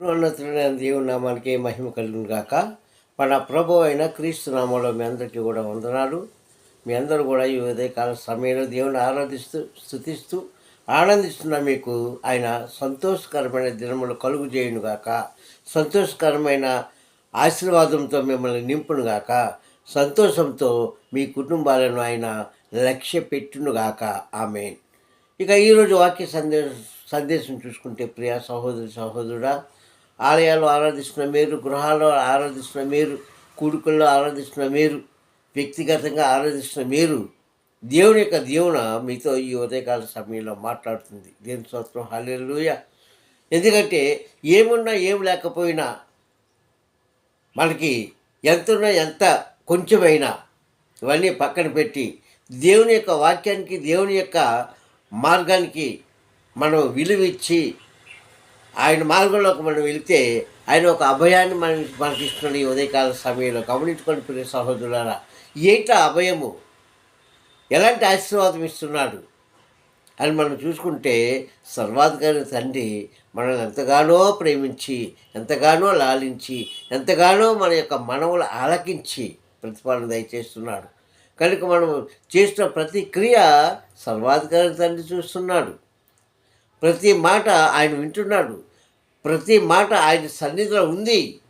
ఉన్నతుడైన దేవుని నామానికి మహిమ కలుగును గాక. మన ప్రభు అయిన క్రీస్తు నామంలో మీ అందరికీ కూడా వందనాలు. మీ అందరూ కూడా ఈ ఉదయకాల సమయంలో దేవుని ఆరాధిస్తూ స్థుతిస్తూ ఆనందిస్తున్న మీకు ఆయన సంతోషకరమైన దినములు కలుగు చేయును గాక. సంతోషకరమైన ఆశీర్వాదంతో మిమ్మల్ని నింపును గాక. సంతోషంతో మీ కుటుంబాలను ఆయన లక్ష్య పెట్టును గాక. ఆమె ఇక ఈరోజు వాక్య సందేశం సందేశం చూసుకుంటే ప్రియా సహోదరి సహోదరుడా ఆలయాలు ఆరాధిస్తున్న మీరు గృహాల్లో ఆరాధిస్తున్న మీరు కూడుకుల్లో ఆరాధిస్తున్న మీరు వ్యక్తిగతంగా ఆరాధిస్తున్న మీరు దేవుని యొక్క దేవున మీతో ఈ ఉదయకాల సమయంలో మాట్లాడుతుంది. దేని స్తోత్రం. హాలేలుయ ఎందుకంటే ఏమున్నా ఏం లేకపోయినా మనకి ఎంతున్నా ఎంత కొంచెమైనా ఇవన్నీ పక్కన పెట్టి దేవుని యొక్క వాక్యానికి దేవుని యొక్క మార్గానికి మనం విలువిచ్చి ఆయన మార్గంలోకి మనం వెళితే ఆయన ఒక అభయాన్ని మన మనకి ఈ ఉదయకాల సమయంలో. గమనించుకొని ప్రియ సహోదరులారా ఏంట అభయము? ఎలాంటి ఆశీర్వాదం ఇస్తున్నాడు? అని మనం చూసుకుంటే సర్వాధికారి తండ్రి మనల్ని ఎంతగానో ప్రేమించి ఎంతగానో లాలించి ఎంతగానో మన యొక్క మనవులు ఆలకించి ప్రతిపాదన దయచేస్తున్నాడు. కనుక మనం చేసిన ప్రతి క్రియ సర్వాధికారి తండ్రి చూస్తున్నాడు. ప్రతి మాట ఆయన వింటున్నాడు. ప్రతి మాట ఆయన సన్నిధిలో ఉంది.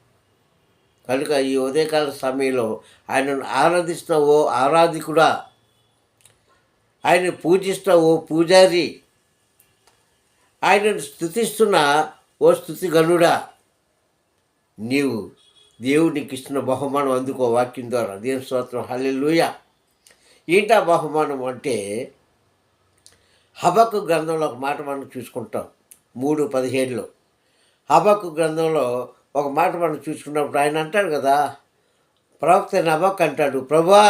కనుక ఈ ఉదయకాల సమయంలో ఆయనను ఆరాధిస్తున్న ఓ ఆరాధికుడా? ఆయన పూజిస్తున్న ఓ పూజారి? ఆయనను స్థుతిస్తున్న ఓ స్థుతిగనుడా? నీవు దేవునికి ఇస్తున్న బహుమానం అందుకో వాక్యం ద్వారా. దేవుని స్తోత్రం. హల్లెలూయ. ఏంటా బహుమానం అంటే హబక్కు గ్రంథంలో ఒక మాట మనం చూసుకుంటాం. మూడు పదిహేడులో హబక్కు గ్రంథంలో ఒక మాట మనం చూసుకున్నప్పుడు ఆయన అంటాడు కదా ప్రవక్త నబక్ అంటాడు ప్రభా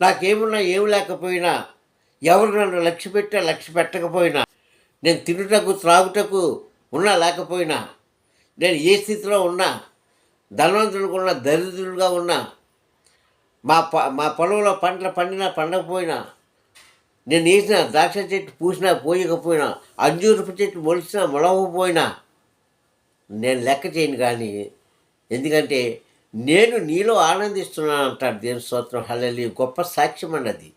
నాకేమున్నా ఏం లేకపోయినా ఎవరు నన్ను లక్ష్య పెట్టా లక్ష్య పెట్టకపోయినా నేను తినుటకు త్రాగుటకు ఉన్నా లేకపోయినా నేను ఏ స్థితిలో ఉన్నా ధనవంతుడిగా ఉన్నా దరిద్రులుగా ఉన్నా మా ప మా పొలంలో పంటలు పండినా పండకపోయినా నేను వేసిన ద్రాక్ష చెట్టు పూసినా పోయకపోయినా అంజూరపు చెట్టు మొలిసినా మొలవకపోయినా నేను లెక్క చేయను కానీ ఎందుకంటే నేను నీలో ఆనందిస్తున్నాను అంటాడు దేని స్తోత్రం. హల్లెలి గొప్ప సాక్ష్యం అన్నది.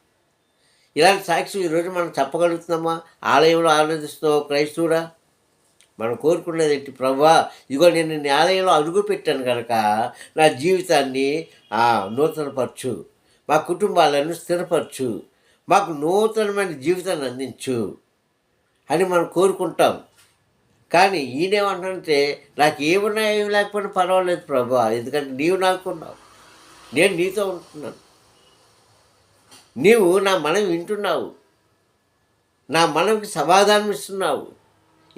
ఇలాంటి సాక్ష్యం ఈరోజు మనం చెప్పగలుగుతున్నామా? ఆలయంలో ఆనందిస్తున్నావు క్రైస్తవుడా? మనం కోరుకునేది ఏంటి? ప్రభా ఇగో నేను నీ ఆలయంలో అడుగు పెట్టాను కనుక నా జీవితాన్ని నూతనపరచు. మా కుటుంబాలను స్థిరపరచు. మాకు నూతనమైన జీవితాన్ని అందించు అని మనం కోరుకుంటాం. కానీ ఈయనేమంటానంటే నాకు ఏమున్నా ఏమి లేకపోయినా పర్వాలేదు ప్రభా ఎందుకంటే నీవు నాకున్నావు నేను నీతో ఉంటున్నాను. నీవు నా మనం వింటున్నావు. నా మనకి సమాధానం ఇస్తున్నావు.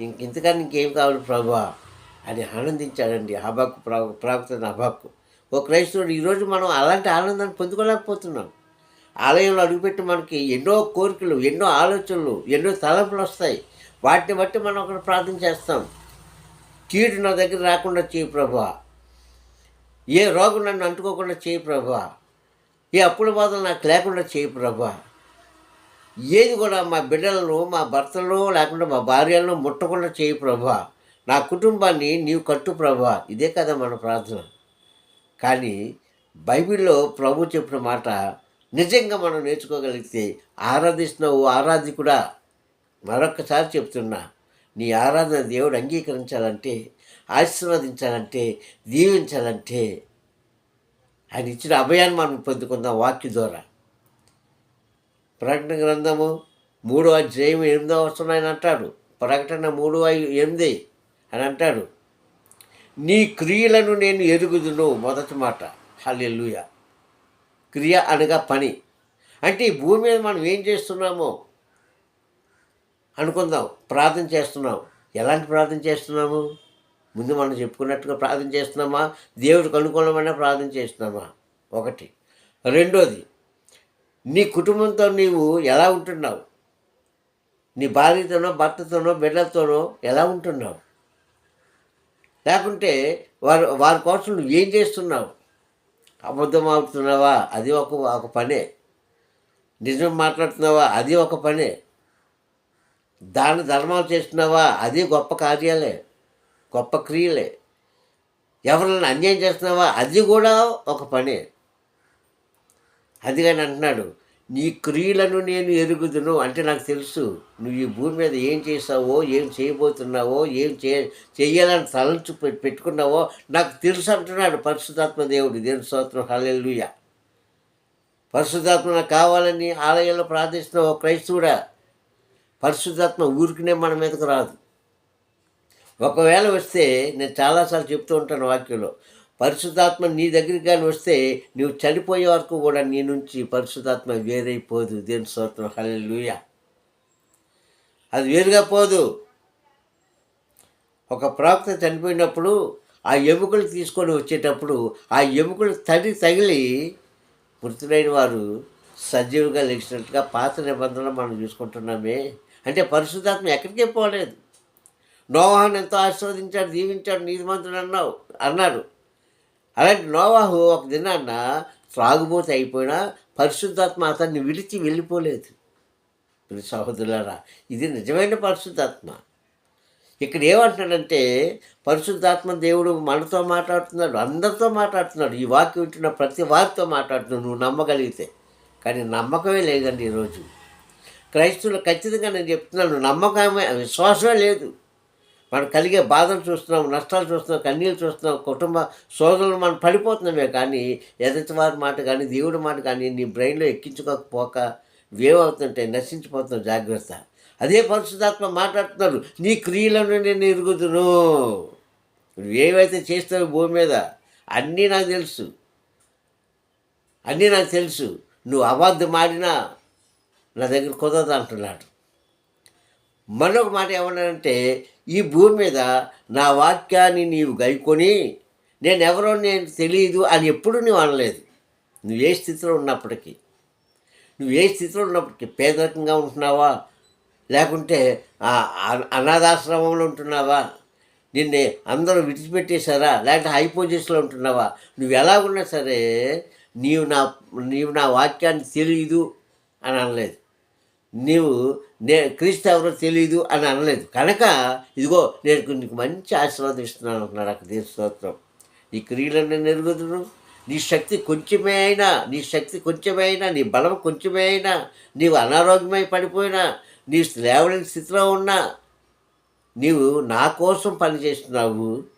ఇంక ఇంతకన్నా ఇంకేం కావాలి ప్రభా? అని ఆనందించాడండి హబాకు ప్రా ప్రాప్త హబాకు. ఓ క్రైస్తవుడు ఈరోజు మనం అలాంటి ఆనందాన్ని పొందుకోలేకపోతున్నాం. ఆలయంలో అడుగుపెట్టి మనకి ఎన్నో కోరికలు ఎన్నో ఆలోచనలు ఎన్నో తలంపులు వస్తాయి. వాటిని బట్టి మనం ఒకటి ప్రార్థన చేస్తాం. కీడు నా దగ్గర రాకుండా చేయి ప్రభా. ఏ రోగం నన్ను అంటుకోకుండా చేయి ప్రభా. ఏ అప్పుల బాధలు నాకు లేకుండా చేయి ప్రభా. ఏది కూడా మా బిడ్డలను మా భర్తలను లేకుండా మా భార్యలను ముట్టకుండా చేయి ప్రభా. నా కుటుంబాన్ని నీవు కట్టు ప్రభా. ఇదే కదా మన ప్రార్థన. కానీ బైబిల్లో ప్రభు చెప్పిన మాట నిజంగా మనం నేర్చుకోగలిగితే ఆరాధిస్తున్న ఓ ఆరాధికుడా. మరొక్కసారి చెప్తున్నా నీ ఆరాధన దేవుడు అంగీకరించాలంటే ఆశీర్వదించాలంటే దీవించాలంటే ఆయన ఇచ్చిన అభయాన్ని మనం పొందుకుందాం వాక్య ద్వారా. ప్రకటన గ్రంథము మూడో అధ్యాయం ఎనిమిదో వచనం ఆయన అంటాడు. ప్రకటన మూడు ఐదు ఎనిమిది అని అంటాడు. నీ క్రియలను నేను ఎరుగుదును మొదటి మాట. హల్లెల్లుయ క్రియ అనగా పని. అంటే ఈ భూమి మీద మనం ఏం చేస్తున్నామో అనుకుందాం. ప్రార్థన చేస్తున్నాం. ఎలాంటి ప్రార్థన చేస్తున్నాము? ముందు మనం చెప్పుకున్నట్టుగా ప్రార్థన చేస్తున్నామా? దేవుడికి అనుకూలమైన ప్రార్థన చేస్తున్నామా? ఒకటి. రెండోది నీ కుటుంబంతో నీవు ఎలా ఉంటున్నావు? నీ భార్యతోనో భర్తతోనో బిడ్డలతోనో ఎలా ఉంటున్నావు? లేకుంటే వారు వారి కోసం నువ్వు ఏం చేస్తున్నావు? అబద్ధం ఆడుతున్నావా అది ఒక ఒక పనే. నిజం మాట్లాడుతున్నావా? అది ఒక పనే. దాన ధర్మాలు చేస్తున్నావా? అది గొప్ప కార్యాలే గొప్ప క్రియలే. ఎవరైనా అన్యాయం చేస్తున్నావా? అది కూడా ఒక పనే. అది కానీ అంటున్నాడు నీ క్రియలను నేను ఎరుగుదును. అంటే నాకు తెలుసు నువ్వు ఈ భూమి మీద ఏం చేసావో ఏం చేయబోతున్నావో ఏం చే చేయాలని తలంచు పెట్టుకున్నావో నాకు తెలుసు అంటున్నాడు పరిశుధాత్మ దేవుడు. దేని స్తోత్రం? హల్లెలూయా. పరిశుద్ధాత్మ నాకు కావాలని ఆలయంలో ప్రార్థిస్తున్నావు క్రైస్తవుడా. పరిశుద్ధాత్మ ఊరికినే మన మీదకు రాదు. ఒకవేళ వస్తే నేను చాలాసార్లు చెప్తూ ఉంటాను వాక్యంలో పరిశుద్ధాత్మ నీ దగ్గరికి కానీ వస్తే నువ్వు చనిపోయే వరకు కూడా నీ నుంచి పరిశుద్ధాత్మ వేరైపోదు. దేని స్తోత్రం? హల్లెలూయా. అది వేరుగా పోదు. ఒక ప్రాప్త చనిపోయినప్పుడు ఆ ఎముకలు తీసుకొని వచ్చేటప్పుడు ఆ ఎముకలు తడి తగిలి మృతులైన వారు సజీవుగా లేచినట్టుగా పాత నిబంధనలు మనం చూసుకుంటున్నామే. అంటే పరిశుద్ధాత్మ ఎక్కడికే పోలేదు. నోవాహను ఎంతో ఆశీర్వదించాడు దీవించాడు నీతిమంతుడు అన్నావు అన్నారు అలాంటి నోవాహు ఒక దినాన్న త్రాగుబోతు అయిపోయినా పరిశుద్ధాత్మ అతన్ని విడిచి వెళ్ళిపోలేదు. సహోదరులారా ఇది నిజమైన పరిశుద్ధాత్మ. ఇక్కడ ఏమంటున్నాడంటే పరిశుద్ధాత్మ దేవుడు మనతో మాట్లాడుతున్నాడు అందరితో మాట్లాడుతున్నాడు ఈ వాక్యం వింటున్న ప్రతి వారితో మాట్లాడుతున్నాడు నువ్వు నమ్మగలిగితే. కానీ నమ్మకమే లేదండి ఈరోజు. క్రైస్తవులు ఖచ్చితంగా నేను చెప్తున్నాను నమ్మకమే విశ్వాసమే లేదు. మనం కలిగే బాధలు చూస్తున్నాం నష్టాలు చూస్తున్నాం కన్నీళ్ళు చూస్తున్నాం కుటుంబ సోదరులు మనం పడిపోతున్నామే కానీ ఎదుటి వారి మాట కానీ దేవుడి మాట కానీ నీ బ్రెయిన్లో ఎక్కించుకోకపోక వేవ్ అవుతుంటే నశించిపోతున్నాం జాగ్రత్త. అదే పరిశుధాత్మ మాట్లాడుతున్నాడు నీ క్రియలను నేను ఎరుగుదును. నువ్వేవైతే చేస్తావు భూమి మీద అన్నీ నాకు తెలుసు. అన్నీ నాకు తెలుసు. నువ్వు అబద్ధం ఆడినా నా దగ్గర కుదరదు అంటున్నాడు. మరొక మాట ఏమన్నానంటే ఈ భూమి మీద నా వాక్యాన్ని నీవు గైకొని నేను ఎవరో నేను తెలియదు అని ఎప్పుడు నువ్వు అనలేదు. నువ్వు ఏ స్థితిలో ఉన్నప్పటికీ. నువ్వు ఏ స్థితిలో ఉన్నప్పటికీ పేదరికంగా ఉంటున్నావా? లేకుంటే ఆ అనాథాశ్రమంలో ఉంటున్నావా? నిన్నే అందరూ విడిచిపెట్టేశారా? లేకపోతే హై పొజిషన్లో ఉంటున్నావా? నువ్వు ఎలా ఉన్నా సరే నీవు నా నీవు నా వాక్యాన్ని తెలియదు అని అనలేదు. నీవు నే క్రీస్తు ఎవరో తెలియదు అని అనలేదు. కనుక ఇదిగో నేను నీకు మంచి ఆశీర్వాదం ఇస్తున్నాను అంటున్నాడు అక్కడ దేశ స్తోత్రం. నీ క్రియలను నేను నీ శక్తి కొంచెమే అయినా నీ శక్తి కొంచెమే అయినా నీ బలం కొంచెమే అయినా నీవు అనారోగ్యమై పడిపోయినా నీ లేవలేని స్థితిలో ఉన్నా నీవు నా కోసం పనిచేస్తున్నావు.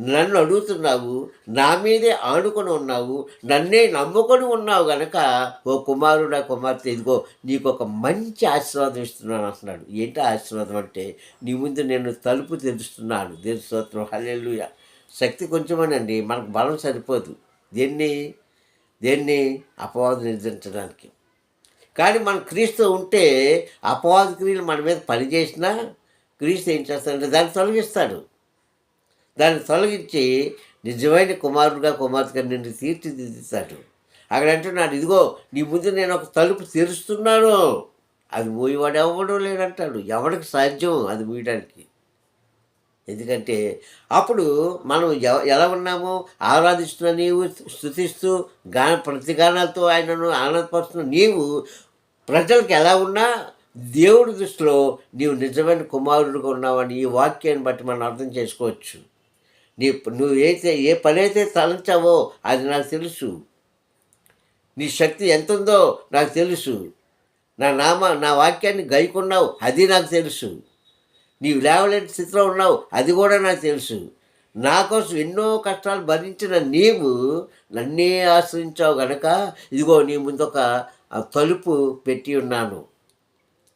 నన్ను అడుగుతున్నావు నా మీదే ఆడుకొని ఉన్నావు నన్నే నమ్ముకొని ఉన్నావు గనక ఓ కుమారుడా కుమార్తె ఇదిగో నీకు ఒక మంచి ఆశీర్వాదం ఇస్తున్నాను అంటున్నాడు. ఏంటి ఆశీర్వాదం అంటే నీ ముందు నేను తలుపు తెరుస్తున్నాను. దేవస్తోత్రం స్తోత్రం. శక్తి కొంచెమేనండి మనకు బలం సరిపోదు. దేన్ని? దేన్ని? అపవాదం నిర్ధరించడానికి కానీ మన క్రీస్తు ఉంటే అపవాద క్రియలు మన మీద పనిచేసినా క్రీస్తు ఏం చేస్తాడంటే దాన్ని తొలగిస్తాడు. దాన్ని తొలగించి నిజమైన కుమారుడుగా కుమార్తెగా నిన్ను తీర్చిదిద్దుతాడు అక్కడ అంటున్నాడు ఇదిగో నీ ముందు నేను ఒక తలుపు తెరుస్తున్నాను. అది మూయవాడు ఎవడో లేడంటాడు. ఎవడికి సాధ్యం అది మూయడానికి? ఎందుకంటే అప్పుడు మనం ఎలా ఉన్నామో? ఆరాధిస్తున్న నీవు స్థుతిస్తూ గాన ప్రతిగానాలతో ఆయనను ఆనందపరుస్తున్న నీవు ప్రజలకు ఎలా ఉన్నా దేవుడి దృష్టిలో నీవు నిజమైన కుమారుడుగా ఉన్నావని ఈ వాక్యాన్ని బట్టి మనం అర్థం చేసుకోవచ్చు. నీ నువ్వు అయితే ఏ పని అయితే తలంచావో అది నాకు తెలుసు. నీ శక్తి ఎంత ఉందో నాకు తెలుసు. నా నామ నా వాక్యాన్ని గైకున్నావు అది నాకు తెలుసు. నీవు లేవలేని స్థితిలో ఉన్నావు అది కూడా నాకు తెలుసు. నా కోసం ఎన్నో కష్టాలు భరించిన నీవు నన్నే ఆశ్రయించావు గనక ఇదిగో నీ ముందు ఒక తలుపు పెట్టి ఉన్నాను.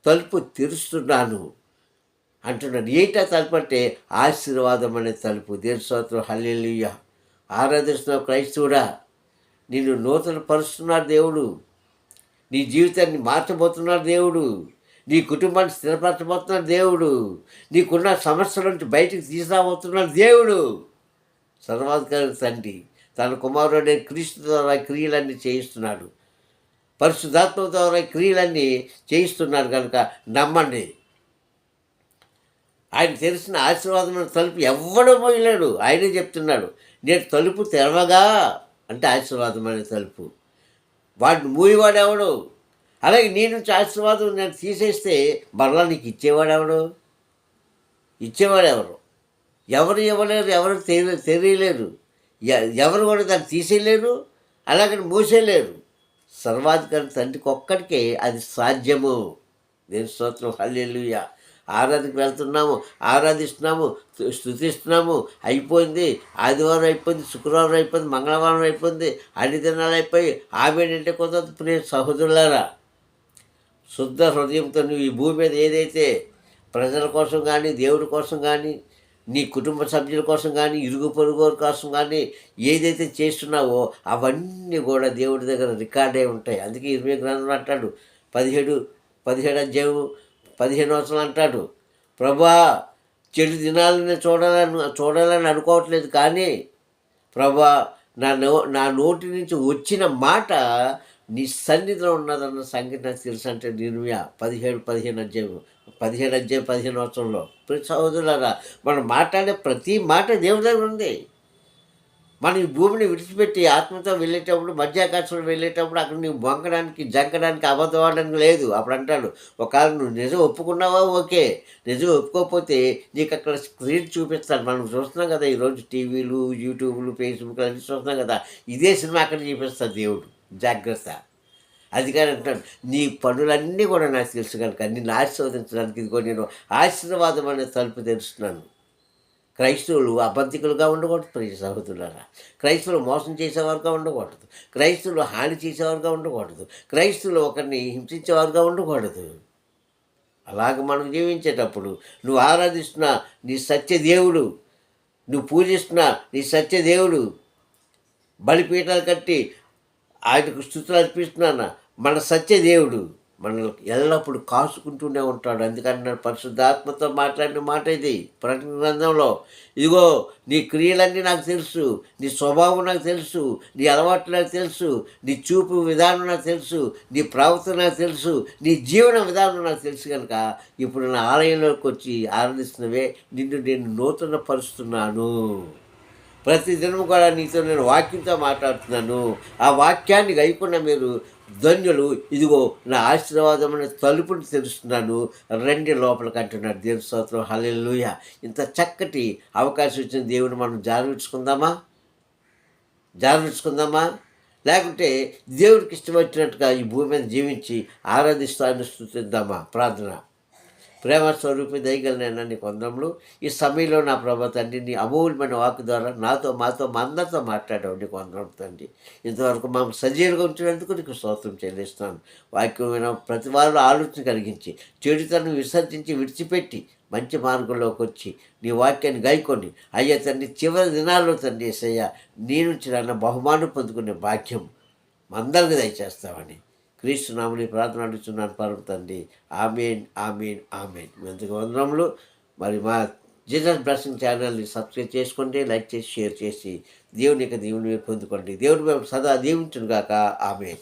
తలుపు తెరుస్తున్నాను. అంటున్నాడు. ఏంటా తలుపు అంటే ఆశీర్వాదం అనే తలుపు. దేని స్తోత్రం. హల్లెలూయా. ఆరాధిస్తున్న క్రైస్తవుడా నిన్ను నూతన పరుస్తున్నాడు దేవుడు. నీ జీవితాన్ని మార్చబోతున్నాడు దేవుడు. నీ కుటుంబాన్ని స్థిరపరచబోతున్నాడు దేవుడు. నీకున్న సమస్యల నుంచి బయటికి తీసుకురాబోతున్నాడు దేవుడు. సర్వాధికారి తండ్రి తన కుమారుడే క్రీస్తు ద్వారా క్రియలన్నీ చేయిస్తున్నాడు. పరిశుద్ధాత్మ ద్వారా క్రియలన్నీ చేయిస్తున్నాడు కనుక నమ్మండి. ఆయన తెలిసిన ఆశీర్వాదమైన తలుపు ఎవ్వడూ పోయలేడు. ఆయనే చెప్తున్నాడు నేను తలుపు తెరవగా అంటే ఆశీర్వాదమైన తలుపు. వాడిని మూయవాడు ఎవడు అలాగే నీ నుంచి ఆశీర్వాదం నేను తీసేస్తే మరలా నీకు ఇచ్చేవాడు ఎవడు ఇచ్చేవాడు ఎవరు ఎవరు ఇవ్వలేరు ఎవరు తెలియలేరు. ఎ- ఎవరు కూడా దాన్ని తీసేయలేరు అలాగని మూసేయలేరు. సర్వాధికారి తండ్రికి ఒక్కడికే అది సాధ్యము. నేను స్తోత్రం. హల్లెలుయా. ఆరాధనకి వెళ్తున్నాము ఆరాధిస్తున్నాము స్థుతిస్తున్నాము స్తుతిస్తున్నాము. అయిపోయింది. ఆదివారం అయిపోయింది శుక్రవారం అయిపోయింది మంగళవారం అయిపోయింది అన్ని దినాలు అయిపోయి ఆమెనంటే కొంత ప్రియ సహోదరులారా శుద్ధ హృదయంతో నువ్వు ఈ భూమి మీద ఏదైతే ప్రజల కోసం కానీ దేవుడి కోసం కానీ నీ కుటుంబ సభ్యుల కోసం కానీ ఇరుగు పొరుగు కోసం కానీ ఏదైతే చేస్తున్నావో అవన్నీ కూడా దేవుడి దగ్గర రికార్డ్ అయి ఉంటాయి. అందుకే ఇరవై గ్రంథం అంటాడు పదిహేడు పదిహేడు అధ్యాయం పదిహేను సంవత్సరాలు అంటాడు. ప్రభా చెడు దినాలని చూడాలని చూడాలని అనుకోవట్లేదు కానీ ప్రభా నా నో నా నోటి నుంచి వచ్చిన మాట నీ సన్నిధిలో ఉన్నదన్న సంగతి నాకు తెలుసు అంటే నిర్మయ పదిహేడు పదిహేను అధ్యాయం పదిహేడు అధ్యాయం పదిహేను సంవత్సరంలో ప్రతి సహోదరులారా మనం మాట్లాడే ప్రతి మాట దేవుడి దగ్గర ఉంది. మనం ఈ భూమిని విడిచిపెట్టి ఆత్మతో వెళ్ళేటప్పుడు మధ్యాకాశంలో వెళ్ళేటప్పుడు అక్కడ నువ్వు బొంకడానికి జంకడానికి అబద్ధం లేదు. అప్పుడు అంటాడు ఒకవేళ నువ్వు నిజం ఒప్పుకున్నావా? ఓకే. నిజం ఒప్పుకోకపోతే నీకు అక్కడ స్క్రీన్ చూపిస్తాను. మనం చూస్తున్నాం కదా ఈరోజు టీవీలు యూట్యూబ్లు ఫేస్బుక్లు అన్నీ చూస్తున్నాం కదా ఇదే సినిమా అక్కడ చూపిస్తాడు దేవుడు. జాగ్రత్త. అది అంటాడు నీ పనులన్నీ కూడా నాకు తెలుసు కనుక నిన్ను ఆశీర్వదించడానికి ఇదిగో నేను ఆశీర్వాదం అనే తలుపు తెరుస్తున్నాను. క్రైస్తవులు అబద్ధికులుగా ఉండకూడదు ప్రియ సహోదరులారా క్రైస్తవులు మోసం చేసేవారుగా ఉండకూడదు. క్రైస్తవులు హాని చేసేవారుగా ఉండకూడదు. క్రైస్తవులు ఒకరిని హింసించేవారుగా ఉండకూడదు. అలాగ మనం జీవించేటప్పుడు నువ్వు ఆరాధిస్తున్న నీ సత్య దేవుడు నువ్వు పూజిస్తున్న నీ సత్య దేవుడు బలిపీఠాలు కట్టి ఆయనకు స్థుతులు అర్పిస్తున్నాను? మన సత్య దేవుడు మనల్ని ఎల్లప్పుడూ కాసుకుంటూనే ఉంటాడు. అందుకని నేను పరిశుద్ధాత్మతో మాట్లాడిన మాట ఇది. ప్రకటన గ్రంథంలో ఇదిగో నీ క్రియలన్నీ నాకు తెలుసు నీ స్వభావం నాకు తెలుసు నీ అలవాట్లు నాకు తెలుసు నీ చూపు విధానం నాకు తెలుసు నీ ప్రవర్తన నాకు తెలుసు నీ జీవన విధానం నాకు తెలుసు కనుక ఇప్పుడు నా ఆలయంలోకి వచ్చి ఆనందిస్తున్నవే నిన్ను నేను నూతన పరుస్తున్నాను ప్రతి దినం కూడా నీతో నేను వాక్యంతో మాట్లాడుతున్నాను. ఆ వాక్యాన్ని గైకుండా మీరు ధన్యులు. ఇదిగో నా ఆశీర్వాదమైన తలుపుని తెరుస్తున్నాను. రండి లోపలికి అంటున్నాడు దేవుని స్తోత్రం. హలెలుయ ఇంత చక్కటి అవకాశం ఇచ్చిన దేవుని మనం జాగ్రత్తుకుందామా జాగ్రత్తుకుందామా లేకుంటే దేవుడికి ఇష్టం వచ్చినట్టుగా ఈ భూమి మీద జీవించి ఆరాధిస్తాను స్థుతిద్దామా? ప్రార్థన. ప్రేమ స్వరూపి దయగలనైనా నీ కొందములు ఈ సమయంలో నా ప్రభా తండ్రి నీ అమూల్యమైన వాక్ ద్వారా నాతో మాతో మా అందరితో మాట్లాడావు నీ కొందరం తండ్రి. ఇంతవరకు మా సజీవులుగా ఉంచినందుకు నీకు స్తోత్రం చెల్లిస్తున్నాను. వాక్యమైన ప్రతి వారు ఆలోచన కలిగించి చెడుతను విసర్జించి విడిచిపెట్టి మంచి మార్గంలోకి వచ్చి నీ వాక్యాన్ని గాయకొని అయ్యా తండ్రి చివరి దినాల్లో తండ్రి ఏసయ్య నీ నుంచి నన్ను బహుమానం పొందుకునే భాగ్యం మందరికి దయచేస్తామని క్రీస్తు నామని ప్రార్థన అడుగుతున్నాను పరమ తండ్రి. Amen amen amen. మీ వందనములు. మరి మా జీసస్ బ్లెస్సింగ్ ఛానల్ని సబ్స్క్రైబ్ చేసుకోండి లైక్ చేసి షేర్ చేసి దేవుని యొక్క దేవుని మీరు పొందుకోండి. దేవుని మేము సదా దీవించును గాక ఆమెన్.